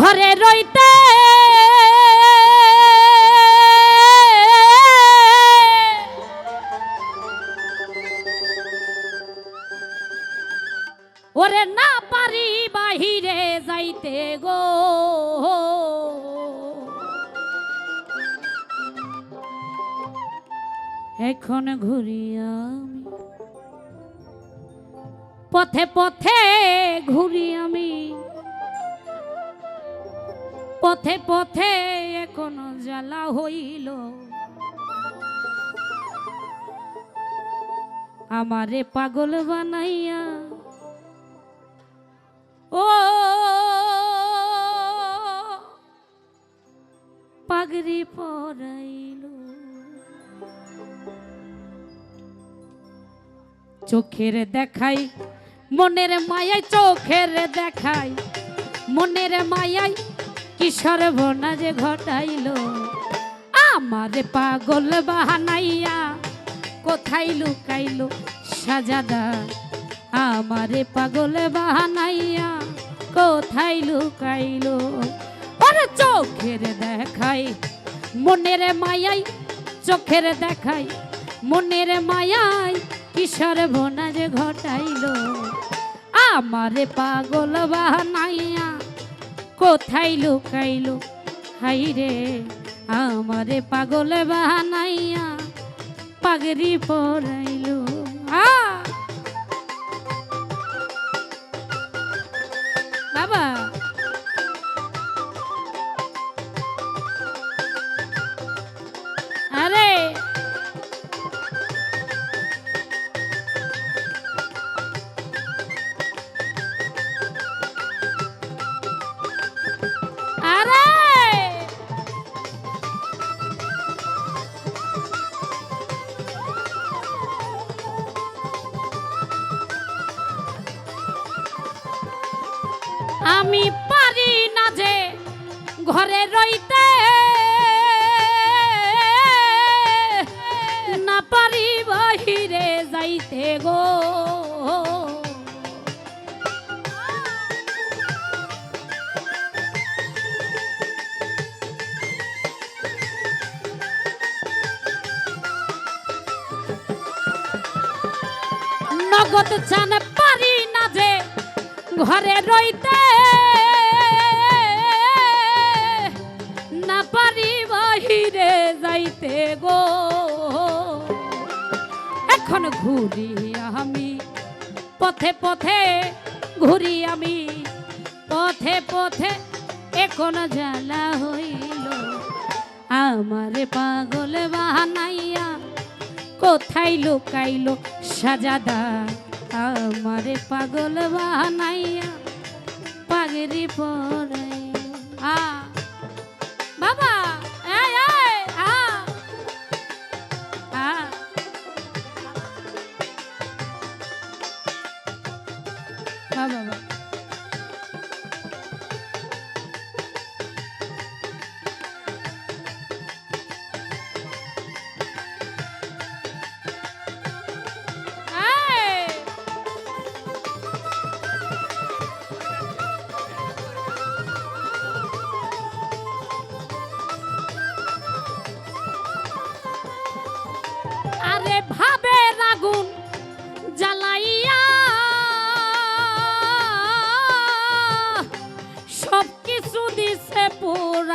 ঘরে রইতে। ওরে না পারি বাহিরে যাইতে গো। এখন ঘুরি আমি। পথে পথে ঘুরি আমি। পথে পথে এখন জ্বালা হইল। আমারে পাগল বানাইয়া, ও পাগড়ি পরাইল। চোখের দেখাই, মনের মায়াই চোখের দেখাই, মনের মায়াই কিশোর বনা যে ঘটাইল? আমারে পাগল বাহানাইয়া কোথায় লুকাইলো সাজাদা? আমারে পাগল বাহানাইয়া কোথায় লুকাইলো? ওরে চোখের দেখাই, মনের মায়াই, চোখের দেখাই, মনের মায়াই কিশোর বোনা যে ঘটাইলো? আমারে পাগল বাহানাইয়া কোথায় লুকাইলো? হাই রে আমারে পাগলে বাহানাইয়া পাগরি পরাইলো। আ আমি পারি না যে ঘরে রইতে। না পারি বাহিরে যাইতে গো। নগদ চান পারি না যে ঘরে রইতে। যাইতে গো। এখন ঘুরি আমি, পথে পথে ঘুরি আমি, পথে পথে এখন জ্বালা হইল। আমারে পাগল বাহানাইয়া কোথায় লুকাইলো সাজাদা? আমারে পাগল বানাইয়া পাগড়ি পরাইলো আ, বাবা! বাবা বাবা এই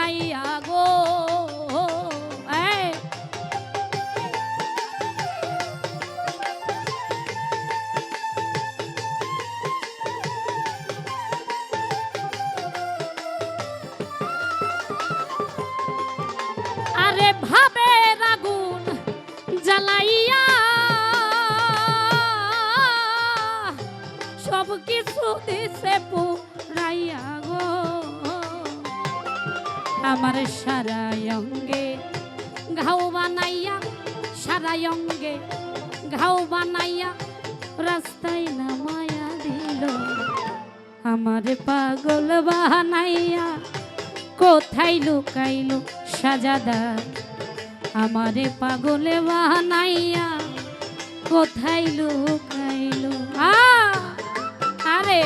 পুরাইয়া আমার সারা অঙ্গে ঘাও বানাইয়া সারা অঙ্গে ঘাও বানাইয়া, রাস্তায় নামায়া দিল। আমারে পাগল বানাইয়া, কোথায় লুকাইলো সাজাদা? আমারে পাগলে বানাইয়া, কোথায় লুকাইলো? আরে!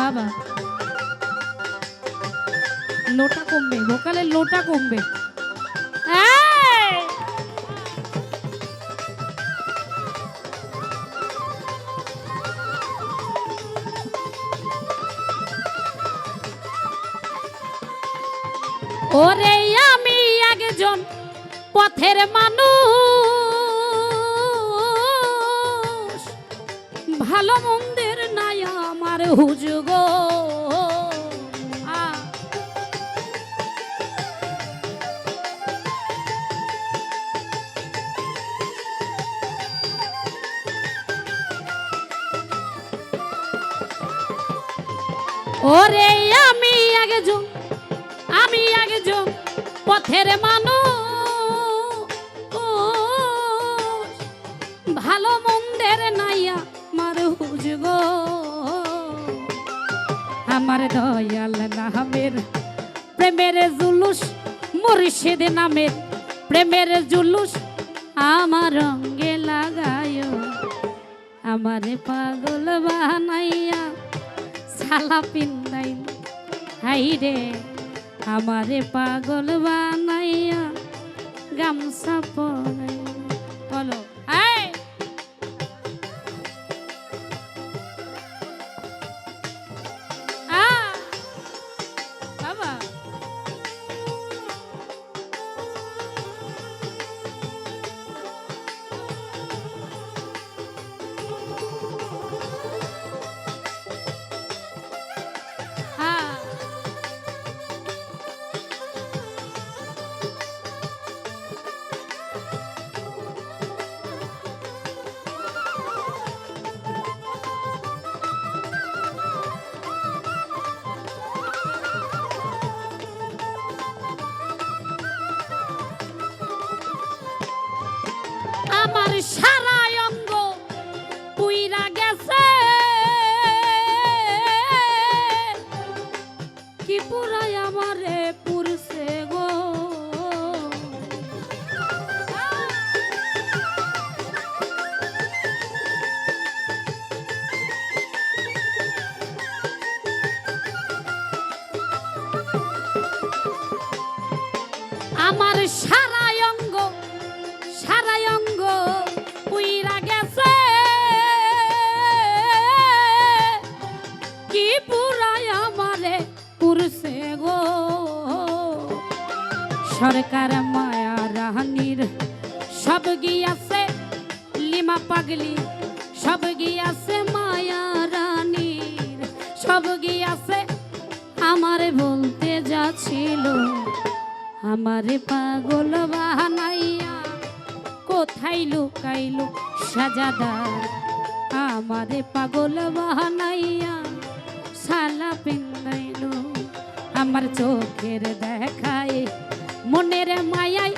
বাবা। লোটা কমবে ভোকালের লোটা কমবে। ওরে আমি একজন পথের মানুষ। ভালো মন্দ আমার হুজুগ ওরে আমি আগে একজন, আমি আগে একজন পথের মানুষ। ভালো মন্দের নাইয়া মার হুজগ আমার দয়াল নামের, প্রেমের জুলুস মুর্শিদ নামের, প্রেমের জুলুস আমার রঙ্গে লাগায়। আমারে পাগল বানাইয়া সালা পিন্দাইল। হাই রে, আমারে পাগল বানাইয়া গামছা পরাই বলো, এই! সারা অঙ্গ পুইরা গেছে। কি পুরাই আমারে পুরছে গো? আমার সারা সরকার মায়া রাহানির সব গিয়াছে লিমা পাগলি, সব গিয়াছে মায়া রানীর। সব গিয়াছে আমার বলতে যাচ্ছিল আমারে পাগল বানাইয়া কোথায় লুকাইলো সাজাদার? আমারে পাগল বানাইয়া সালা পিন্দাইলো আমার চোখের দেখায় মনের মায়াই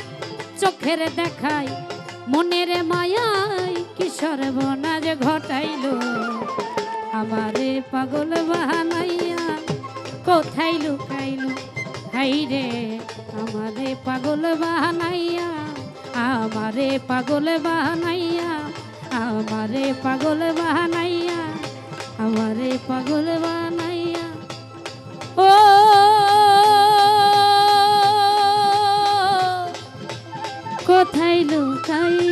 চোখের দেখায়। মনের মায়াই কি সর্বনাশ ঘটাইলো? আমারে পাগল বানাইয়া কোথায় লুকাইলো? হাই রে, আমারে পাগল বাহানাইয়া আমারে পাগল বাহানাইয়া আমারে পাগল বাহানাইয়া আমারে পাগল বানাইয়া। I.